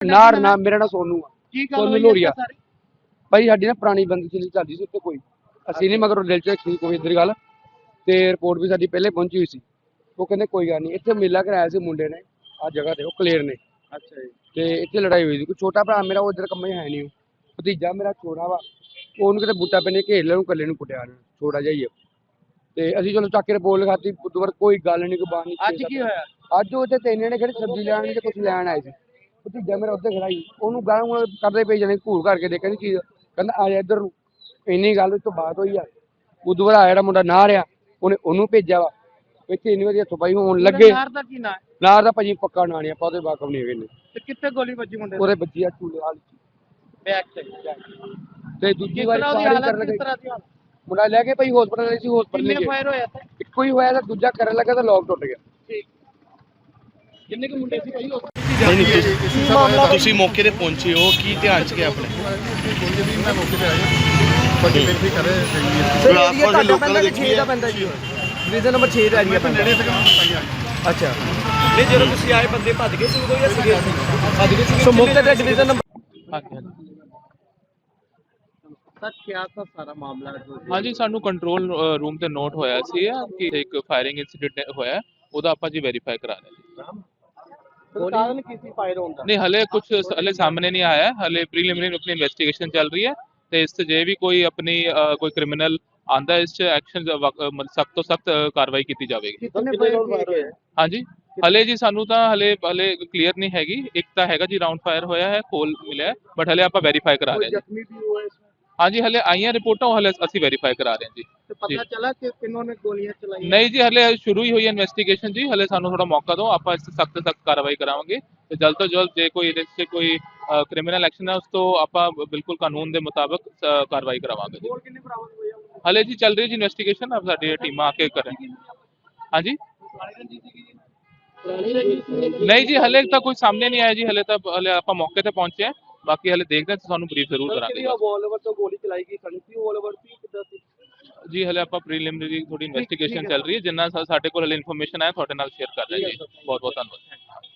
ਨਾਰ ਨਾ ਮੇਰਾ ਨਾਂ ਸੋਨੂ ਆ। ਕੀ ਗੱਲ ਸੋਨੂੰ ਹੋਈ ਲੋਰੀਆ। ਇੱਥੇ ਸਾਰੀ? ਭਾਈ ਸਾਡੀ ਨਾ ਪੁਰਾਣੀ ਬੰਦੀ ਚਲੀ ਚੱਲਦੀ ਸੀ ਉੱਤੇ ਕੋਈ। ਅਸੀਂ ਨਹੀਂ ਮਗਰ ਦਿਲ ਚ ਰੱਖੀ ਕੋਈ ਇੱਧਰ ਗੱਲ। ਤੇ ਰਿਪੋਰਟ ਵੀ ਸਾਡੀ ਪਹਿਲੇ ਪਹੁੰਚੀ ਹੋਈ ਸੀ। ਉਹ ਕਹਿੰਦੇ ਕੋਈ ਗੱਲ ਨਹੀਂ ਇੱਥੇ ਮੇਲਾ ਕਰਾਇਆ ਸੀ ਮੁੰਡੇ ਨੇ। ਆ ਜਗ੍ਹਾ ਤੇ ਉਹ ਕਲੀਅਰ ਨੇ। ਅੱਛਾ ਜੀ। ਤੇ ਇੱਥੇ ਲੜਾਈ ਹੋਈ ਸੀ। ਕੋਈ ਛੋਟਾ ਭਰਾ ਮੇਰਾ ਉਹ ਇੱਧਰ ਕੰਮ ਹੈ ਨਹੀਂ ਉਹ। ਭਤੀਜਾ ਮੇਰਾ ਛੋਟਾ ਵਾ। ਉਹਨੂੰ ਕਿਤੇ ਬੂਟਾ ਪੈਨੇ ਘੇਰ ਲਿਆ ਉਹਨੂੰ ਇਕੱਲੇ ਨੂੰ ਕੁੱਟਿਆ ਉਹਨੇ। ਛੋਟਾ ਜਿਹਾ ਹੀ ਆ। ਤੇ ਅਸੀਂ ਚਲੋ ਚੱਕ ਕੇ ਰਿਪੋਰਟ ਲਿਖਾਤੀ। ਬੁੱਧਵਾਰ ਕੋਈ ਗੱਲ ਨਹੀਂ ਕੋਈ ਬਾਤ ਨਹੀਂ ਅੱਜ ਕੀ ਹੋਇਆ? ਅੱਜ ਉਹ ਤੇ ਤਿੰਨ ਜਣੇ ਖੜੇ ਸਬਜ਼ੀ ਲੈਣ ਤੇ ਕੁਝ ਲੈਣ ਆਏ ਸੀ। ਭਤੀਜਾ ਮੇਰਾ ਉੱਧਰ ਖੜਾ ਸੀ ਉਹਨੂੰ ਗਾਲਾਂ ਗੂਲਾਂ ਕਰਦੇ ਪਏ ਜਾਣੇ ਘੂਰ ਕਰਕੇ ਦੇ ਕਹਿੰਦੀ ਚੀਜ਼। ਕਹਿੰਦਾ ਆ ਜਾ ਇੱਧਰ ਨੂੰ। ਇੰਨੀ ਗੱਲ ਉਸ ਤੋਂ ਬਾਅਦ ਹੋਈ ਆ। ਬੁੱਧਵਾਰ ਆ ਜਿਹੜਾ ਮੁੰਡਾ ਨਾ ਰਿਹਾ ਉਹਨੇ ਉਹਨੂੰ ਭੇਜਿਆ ਵਾ। ਇੱਥੇ ਇੰਨੀ ਵਧੀਆ ਹੱਥੋਂ ਪਾਈ ਹੋਣ ਲੱਗੇ। ਯਾਰ ਦਾ ਕੀ ਨਾਂ ਹੈ? ਨਾਰ ਦਾ ਭਾਜੀ ਪੱਕਾ ਨਾਂ ਨਹੀਂ ਆਪਾਂ ਉਹਦੇ ਵਾਕਫ ਨਹੀਂ ਹੈਗੇ ਨੇ ਤੇ ਕਿੱਥੇ ਗੋਲੀ ਵੱਜੀ ਮੁੰਡੇ ਉਹਦੇ ਬੱਜੀ ਆ ਚੂਲੇ ਵਾਲੀ ਬੈਕ ਤੇ ਤੇ ਦੂਜੀ ਵਾਰੀ ਫਾਇਰ ਕਰਨ ਲੱਗੇ। ਤਰ੍ਹਾਂ ਦੀ ਹਾਲਤ? ਮੁੰਡਾ ਲੈ ਕੇ ਭਾਈ ਹਸਪਤਾਲ ਸੀ ਹਸਪਤਾਲ ਕਿੰਨੇ ਲੈ ਫਾਇਰ ਹੋਇਆ ਇੱਥੇ? ਇੱਕੋ ਹੀ ਹੋਇਆ ਤਾਂ ਦੂਜਾ ਕਰਨ ਲੱਗਾ ਤਾਂ ਲੋਕ ਟੁੱਟ ਗਿਆ। ਠੀਕ। ਕਿੰਨੇ ਕੁ ਮੁੰਡੇ ਸੀ ਭਾਈ ਤੁਸੀਂ ਮੌਕੇ ਤੇ ਪਹੁੰਚੇ ਹੋ ਕੀ ਧਿਆਨ ਚ ਗਿਆ ਆਪਣੇ? ਬੋਲੀ ਵੀ ਮੈਂ ਮੌਕੇ ਤੇ ਆਇਆ ਬਾਕੀ ਵੈਰੀਫਾਈ ਕਰ ਰਹੇ ਹੈਗੇ ਆ ਸਰ ਆਸ-ਪਾਸ ਦੇ ਲੋਕਾਂ ਨੇ ਦੇਖੀ ਹੈ ਬੰਦਾ ਜੀ? ਡਿਵੀਜ਼ਨ ਨੰਬਰ 6 ਦਾ ਏਰੀਆ ਮੈਂ ਨੇੜੇ ਸੀਗਾ ਮੈਂ ਪਤਾ ਹੀ ਆ ਗਿਆ ਅੱਛਾ। ਨਹੀਂ ਜਦੋਂ ਤੁਸੀਂ ਆਏ ਬੰਦੇ ਭੱਜ ਗਏ ਸੀ ਉਦੋਂ ਜਾਂ ਸੀਗੇ? ਭੱਜ ਗਏ ਸੀ ਸੋ ਮੌਕੇ ਤੇ ਡਿਵੀਜ਼ਨ ਨੰਬਰ ਸਰ ਕਿਆ था ਸਾਰਾ ਮਾਮਲਾ ਜੋ ਹਾਂਜੀ ਸਾਨੂੰ ਕੰਟਰੋਲ ਰੂਮ ਤੇ ਨੋਟ ਹੋਇਆ ਸੀ ਕਿ ਇੱਕ ਫਾਇਰਿੰਗ ਇਨਸੀਡੈਂਟ ਹੋਇਆ ਹੈ। ਉਹਦਾ ਆਪਾਂ ਜੀ ਵੈਰੀਫਾਈ ਕਰਾ ਰਹੇ ਹਾਂ। ਨਹੀਂ ਹਲੇ ਕੁਝ ਹਲੇ ਸਾਹਮਣੇ ਨਹੀਂ ਆਇਆ। ਹਲੇ ਪ੍ਰੀਲਿਮਿਨਰੀ ਆਪਣੀ ਇਨਵੈਸਟੀਗੇਸ਼ਨ ਚੱਲ ਰਹੀ ਹੈ ਤੇ ਇਸ 'ਚ ਜੇ ਵੀ ਕੋਈ ਆਪਣੀ ਅ, ਕੋਈ ਕ੍ਰਿਮੀਨਲ ਆਂਦਾ ਇਸ 'ਚ ਐਕਸ਼ਨ ਸਖਤ ਤੋਂ ਸਖਤ ਕਾਰਵਾਈ ਕੀਤੀ ਜਾਵੇਗੀ। ਹਾਂਜੀ। ਹਲੇ ਜੀ ਸਾਨੂੰ ਤਾਂ ਹਲੇ ਹਲੇ ਕਲੀਅਰ ਨਹੀਂ ਹੈਗੀ। ਇੱਕ ਤਾਂ ਹੈਗਾ ਜੀ ਰਾਉਂਡ ਫਾਇਰ ਹੋਇਆ ਹੈ ਕੋਲ ਮਿਲਿਆ ਬਟ ਹਲੇ ਆਪਾਂ ਵੈਰੀਫਾਈ ਕਰਾ ਰਹੇ ਹਾਂ ਹਾਂਜੀ ਹਲੇ ਆਈਆਂ ਰਿਪੋਰਟਾਂ ਉਹ ਹਲੇ ਅਸੀਂ ਵੈਰੀਫਾਈ ਕਰਾ ਰਹੇ ਹਾਂ ਜੀ। ਤੇ ਪਤਾ ਚਲਾ ਕਿ ਕਿੰਨੋਂ ਨੇ ਗੋਲੀਆਂ ਚਲਾਈਆਂ? ਨਹੀਂ ਜੀ ਹਲੇ ਸ਼ੁਰੂ ਹੀ ਹੋਈ ਹੈ ਇਨਵੈਸਟੀਗੇਸ਼ਨ ਜੀ ਹਲੇ ਸਾਨੂੰ ਥੋੜਾ ਮੌਕਾ ਦਿਓ ਆਪਾਂ ਇਸ ਸਖਤ ਸਖਤ ਕਾਰਵਾਈ ਕਰਾਵਾਂਗੇ। ਤੇ ਜਲਦ ਤੋਂ ਜਲਦ ਜੇ ਕੋਈ ਇਹਦੇ 'ਚ ਕੋਈ ਕ੍ਰਿਮੀਨਲ ਐਕਸ਼ਨ ਹੈ ਉਸ ਤੋਂ ਆਪਾਂ ਬਿਲਕੁਲ ਕਾਨੂੰਨ ਦੇ ਮੁਤਾਬਕ ਅ, ਕਾਰਵਾਈ ਕਰਾਵਾਂਗੇ ਜੀ। ਹੋਰ ਕਿੰਨੇ ਬਰਾਮਦ ਹੋਏ ਆ ਹਲੇ ਜੀ ਚੱਲ ਰਹੀ ਜੀ ਇਨਵੈਸਟੀਗੇਸ਼ਨ ਆਪ ਸਾਡੀ ਟੀਮਾਂ ਆ ਕੇ ਕਰਨ ਹਾਂਜੀ? ਨਹੀਂ ਜੀ ਹਲੇ ਤਾਂ ਕੋਈ ਸਾਹਮਣੇ ਨਹੀਂ ਆਇਆ ਜੀ ਹਲੇ ਤਾਂ ਹਲੇ ਆਪਾਂ ਮੌਕੇ ਤੇ ਪਹੁੰਚੇ ਹਾਂ। ਬਾਕੀ ਹਲੇ ਦੇਖਦੇ ਹਾਂ ਤੁਹਾਨੂੰ ਬਰੀਫ ਜ਼ਰੂਰ ਕਰਾਂਗੇ ਰਿਵਾਲਵਰ ਤੋਂ ਗੋਲੀ ਚਲਾਈ ਗਈ ਸਣੀ ਸੀ ਰਿਵਾਲਵਰ ਸੀ ਕਿੱਦਾਂ ਸੀ? ਜੀ ਹਲੇ ਆਪਾਂ ਪ੍ਰੀਲਿਮਿਨਰੀ ਥੋੜੀ ਇਨਵੈਸਟੀਗੇਸ਼ਨ ਚੱਲ ਰਹੀ ਹੈ ਜਿੰਨਾ ਸਾਡੇ ਕੋਲ ਹਲੇ ਇਨਫੋਰਮੇਸ਼ਨ ਆਇਆ ਤੁਹਾਡੇ ਨਾਲ ਸ਼ੇਅਰ ਕਰ ਰਹੇ ਜੀ। ਬਹੁਤ ਬਹੁਤ ਧੰਨਵਾਦ।